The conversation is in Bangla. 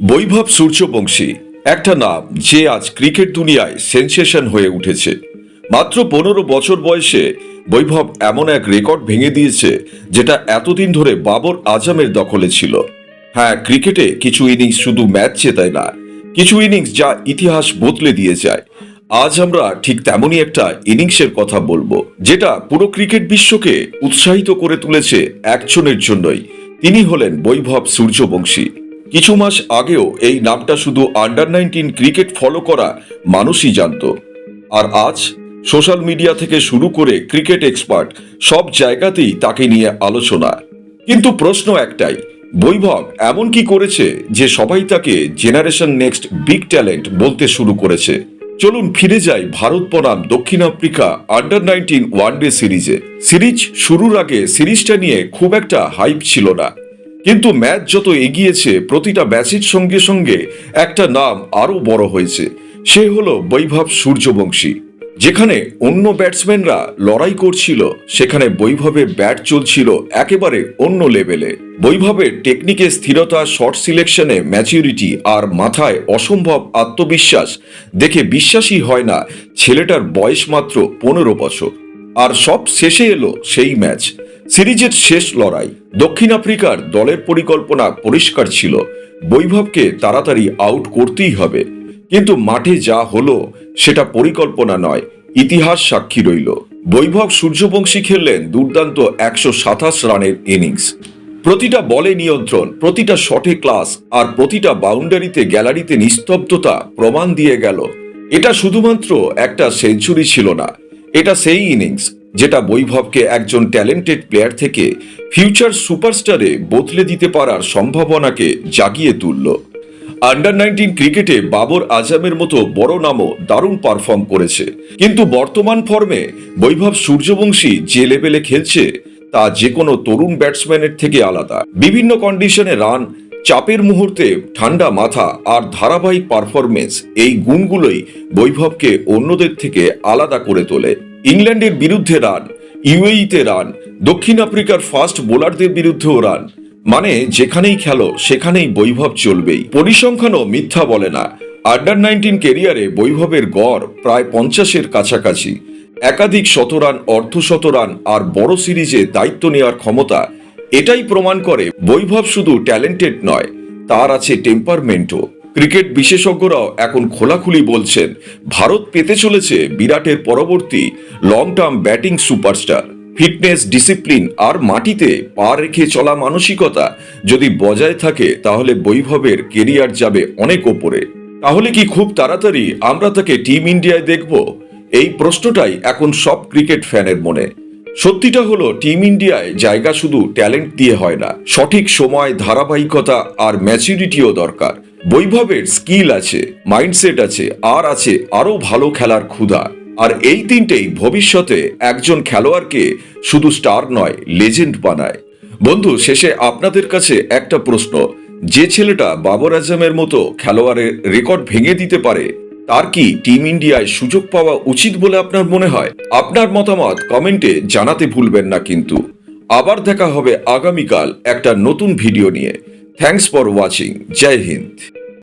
বৈভব সূর্যবংশী, একটা নাম যে আজ ক্রিকেট দুনিয়ায় সেন্সেশন হয়ে উঠেছে। মাত্র পনেরো বছর বয়সে বৈভব এমন এক রেকর্ড ভেঙে দিয়েছে, যেটা এতদিন ধরে বাবর আজমের দখলে ছিল। হ্যাঁ ক্রিকেটে কিছু ইনিংস শুধু ম্যাচ জেতায় না, কিছু ইনিংস যা ইতিহাস বদলে দিয়ে যায়। আজ আমরা ঠিক তেমনই একটা ইনিংসের কথা বলব, যেটা পুরো ক্রিকেট বিশ্বকে উৎসাহিত করে তুলেছে একজনের জন্যই। তিনি হলেন বৈভব সূর্যবংশী। কিছু মাস আগেও এই নামটা শুধু আন্ডার নাইনটিন ক্রিকেট ফলো করা মানুষই জানত। আর আজ সোশ্যাল মিডিয়া থেকে শুরু করে ক্রিকেট এক্সপার্ট সব জায়গাতেই তাকে নিয়ে আলোচনা। কিন্তু প্রশ্ন একটাই, বৈভব এমন কি করেছে যে সবাই তাকে জেনারেশন নেক্সট বিগ ট্যালেন্ট বলতে শুরু করেছে? চলুন ফিরে যাই ভারত বনাম দক্ষিণ আফ্রিকা আন্ডার নাইনটিন ওয়ানডে সিরিজে সিরিজ শুরুর আগে সিরিজটা নিয়ে খুব একটা হাইপ ছিল না। কিন্তু ম্যাচ যত এগিয়েছে, প্রতিটা ম্যাচের সঙ্গে সঙ্গে একটা নাম আরও বড় হয়েছে। সে হলো বৈভব সূর্যবংশী। যেখানে অন্য ব্যাটসম্যানরা লড়াই করছিল, সেখানে বৈভবে ব্যাট চলছিল একেবারে অন্য লেভেলে। বৈভবের টেকনিকে স্থিরতা শর্ট সিলেকশনে ম্যাচিউরিটি আর মাথায় অসম্ভব আত্মবিশ্বাস দেখে বিশ্বাসই হয় না ছেলেটার বয়স মাত্র পনেরো বছর। আর সব শেষে এলো সেই ম্যাচ। সিরিজের শেষ লড়াই। দক্ষিণ আফ্রিকার দলের পরিকল্পনা পরিষ্কার ছিল। বৈভবকে তাড়াতাড়ি আউট করতেই হবে। কিন্তু মাঠে যা হলো, সেটা পরিকল্পনা নয়, ইতিহাস সাক্ষী রইল। বৈভব সূর্যবংশী খেললেন দুর্দান্ত একশো সাতাশ রানের ইনিংস প্রতিটা বলে নিয়ন্ত্রণ, প্রতিটা শটে ক্লাস আর প্রতিটা বাউন্ডারিতে গ্যালারিতে নিস্তব্ধতা প্রমাণ দিয়ে গেল। এটা শুধুমাত্র একটা সেঞ্চুরি ছিল না। এটা সেই ইনিংস যেটা বৈভবকে একজন ট্যালেন্টেড প্লেয়ার থেকে ফিউচার সুপারস্টারে বদলে দিতে পারার সম্ভাবনাকে জাগিয়ে তুলল। আন্ডার নাইনটিন ক্রিকেটে বাবর আজমের মতো বড় নামও দারুণ পারফর্ম করেছে। কিন্তু বর্তমান ফর্মে বৈভব সূর্যবংশী যে লেভেলে খেলছে, তা যে কোনো তরুণ ব্যাটসম্যানের থেকে আলাদা। বিভিন্ন কন্ডিশনে রান চাপের মুহূর্তে ঠান্ডা মাথা আর ধারাবাহিক পারফরমেন্স এই গুণগুলোই বৈভবকে অন্যদের থেকে আলাদা করে তোলে। ইংল্যান্ডের বিরুদ্ধে রান, ইউএইতে রান, দক্ষিণ আফ্রিকার ফাস্ট বোলারদের বিরুদ্ধেও রান। মানে যেখানেই খেলো, সেখানেই বৈভব চলবেই। পরিসংখ্যানও মিথ্যা বলে না। আন্ডার নাইনটিন কেরিয়ারে বৈভবের গড় প্রায় পঞ্চাশের কাছাকাছি। একাধিক শতরান অর্ধশতরান আর বড় সিরিজে দায়িত্ব নেওয়ার ক্ষমতা এটাই প্রমাণ করে বৈভব শুধু ট্যালেন্টেড নয়, তার আছে টেম্পারমেন্টও ক্রিকেট বিশেষজ্ঞরাও এখন খোলাখুলি বলছেন, ভারত পেতে চলেছে বিরাটের পরবর্তী long term batting superstar fitness discipline আর মাটিতে পা রেখে চলা মানসিকতা যদি বজায় থাকে, তাহলে বৈভবের কেরিয়ার যাবে অনেক ওপরে। তাহলে কি খুব তাড়াতাড়ি আমরা তাকে টিম ইন্ডিয়ায় দেখব? এই প্রশ্নটাই এখন সব ক্রিকেট ফ্যানের মনে। সত্যিটা হলো, টিম ইন্ডিয়ায় জায়গা শুধু ট্যালেন্ট দিয়ে হয় না, সঠিক সময়, ধারাবাহিকতা আর ম্যাচুরিটিও দরকার। বৈভবের স্কিল আছে, মাইন্ডসেট আছে, আর আছে আরও ভালো খেলার ক্ষুধা। আর এই তিনটেই ভবিষ্যতে একজন খেলোয়াড়কে শুধু স্টার নয়, লেজেন্ড বানায়। বন্ধু, শেষে আপনাদের কাছে একটা প্রশ্ন। যে ছেলেটা বাবর আজমের মতো খেলোয়াড়ের রেকর্ড ভেঙে দিতে পারে তার কি টিম ইন্ডিয়ায় সুযোগ পাওয়া উচিত বলে আপনার মনে হয়? আপনার মতামত কমেন্টে জানাতে ভুলবেন না কিন্তু। আবার দেখা হবে আগামীকাল একটা নতুন ভিডিও নিয়ে। থ্যাংকস ফর ওয়াচিং জয় হিন্দ।